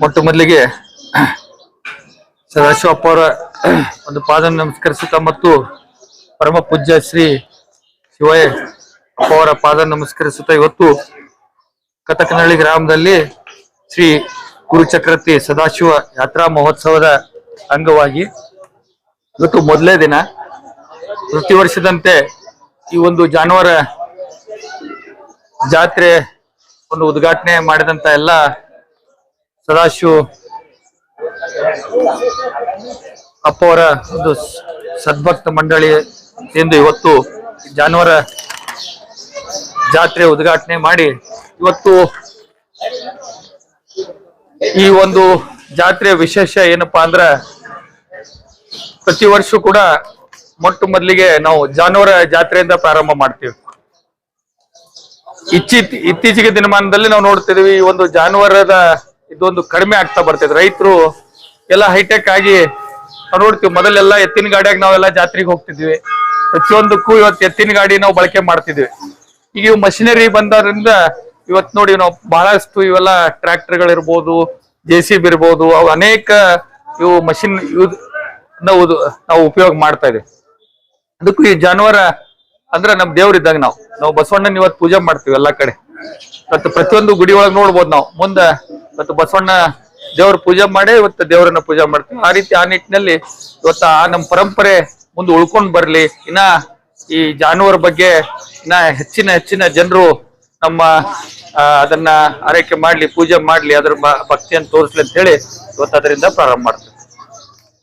ಮೊಟ್ಟ ಮೊದಲಿಗೆ ಸದಾಶಿವಪ್ಪ ಅವರ ಒಂದು ಪಾದ ನಮಸ್ಕರಿಸುತ್ತಾ ಮತ್ತು ಪರಮ ಪೂಜ್ಯ ಶ್ರೀ ಅಪ್ಪ ಅವರ ಪಾದ ನಮಸ್ಕರಿಸುತ್ತಾ ಇವತ್ತು ಕಥಕನಹಳ್ಳಿ ಗ್ರಾಮದಲ್ಲಿ ಶ್ರೀ ಗುರುಚಕ್ರತಿ ಸದಾಶಿವ ಯಾತ್ರಾ ಮಹೋತ್ಸವದ ಅಂಗವಾಗಿ ಇವತ್ತು ಮೊದಲೇ ದಿನ. ಪ್ರತಿ ವರ್ಷದಂತೆ ಈ ಒಂದು ಜಾನುವಾರ ಜಾತ್ರೆ ಒಂದು ಉದ್ಘಾಟನೆ ಮಾಡಿದಂತ ಎಲ್ಲ ಸದಾಶಿವ ಅಪ್ಪವರ ಒಂದು ಸದ್ಭಕ್ತ ಮಂಡಳಿ ಎಂದು ಇವತ್ತು ಜಾನುವಾರ ಜಾತ್ರೆ ಉದ್ಘಾಟನೆ ಮಾಡಿ ಇವತ್ತು ಈ ಒಂದು ಜಾತ್ರೆಯ ವಿಶೇಷ ಏನಪ್ಪಾ ಅಂದ್ರ ಪ್ರತಿ ವರ್ಷ ಕೂಡ ಮೊಟ್ಟ ಮೊದಲಿಗೆ ನಾವು ಜಾನುವಾರ ಜಾತ್ರೆಯಿಂದ ಪ್ರಾರಂಭ ಮಾಡ್ತೀವಿ. ಇಚ್ಚಿ ಇತ್ತೀಚೆಗೆ ದಿನಮಾನದಲ್ಲಿ ನಾವು ನೋಡ್ತಿದೀವಿ ಈ ಒಂದು ಜಾನುವಾರದ ಇದೊಂದು ಕಡಿಮೆ ಆಗ್ತಾ ಬರ್ತೈತೆ. ರೈತರು ಎಲ್ಲ ಹೈಟೆಕ್ ಆಗಿ ನೋಡ್ತೀವಿ, ಮೊದಲೆಲ್ಲ ಎತ್ತಿನ ಗಾಡಿಯಾಗ ನಾವೆಲ್ಲ ಜಾತ್ರೆಗೆ ಹೋಗ್ತಿದ್ವಿ. ಪ್ರತಿಯೊಂದಕ್ಕೂ ಇವತ್ತು ಎತ್ತಿನ ಗಾಡಿ ನಾವು ಬಳಕೆ ಮಾಡ್ತಿದ್ವಿ. ಈಗ ಇವು ಮಷಿನರಿ ಬಂದಾದ್ರಿಂದ ಇವತ್ತು ನೋಡಿ ನಾವು ಬಹಳಷ್ಟು ಇವೆಲ್ಲ ಟ್ರ್ಯಾಕ್ಟರ್ಗಳಿರ್ಬೋದು, ಜೆ ಸಿ ಬಿ ಇರ್ಬೋದು, ಅವು ಅನೇಕ ಇವು ಮಷಿನ್ ಯೂಸ್ ನಾವು ನಾವು ಉಪಯೋಗ ಮಾಡ್ತಾ ಇದ್ದೀವಿ ಅದಕ್ಕೂ ಈ ಜಾನುವಾರ ಅಂದ್ರೆ ನಮ್ ದೇವ್ರ ಇದ್ದಾಗ ನಾವು. ನಾವು ಬಸವಣ್ಣನ ಇವತ್ತು ಪೂಜೆ ಮಾಡ್ತೀವಿ ಎಲ್ಲಾ ಕಡೆ. ಮತ್ತು ಪ್ರತಿಯೊಂದು ಗುಡಿ ಒಳಗ್ ನೋಡ್ಬೋದು ನಾವು. ಮುಂದ ಮತ್ತು ಬಸವಣ್ಣ ದೇವ್ರ ಪೂಜೆ ಮಾಡಿ ಇವತ್ತು ದೇವರನ್ನ ಪೂಜೆ ಮಾಡ್ತೀವಿ. ಆ ರೀತಿ ಆ ನಿಟ್ಟಿನಲ್ಲಿ ಇವತ್ತು ಆ ನಮ್ಮ ಪರಂಪರೆ ಮುಂದೆ ಉಳ್ಕೊಂಡ್ ಬರ್ಲಿ. ಇನ್ನ ಈ ಜಾನುವಾರ ಬಗ್ಗೆ ಇನ್ನ ಹೆಚ್ಚಿನ ಹೆಚ್ಚಿನ ಜನರು ನಮ್ಮ ಅದನ್ನ ಆರೈಕೆ ಮಾಡ್ಲಿ, ಪೂಜೆ ಮಾಡ್ಲಿ, ಅದ್ರ ಭಕ್ತಿಯನ್ನು ತೋರಿಸ್ಲಿ ಅಂತ ಹೇಳಿ ಇವತ್ತು ಅದರಿಂದ ಪ್ರಾರಂಭ ಮಾಡ್ತೀವಿ.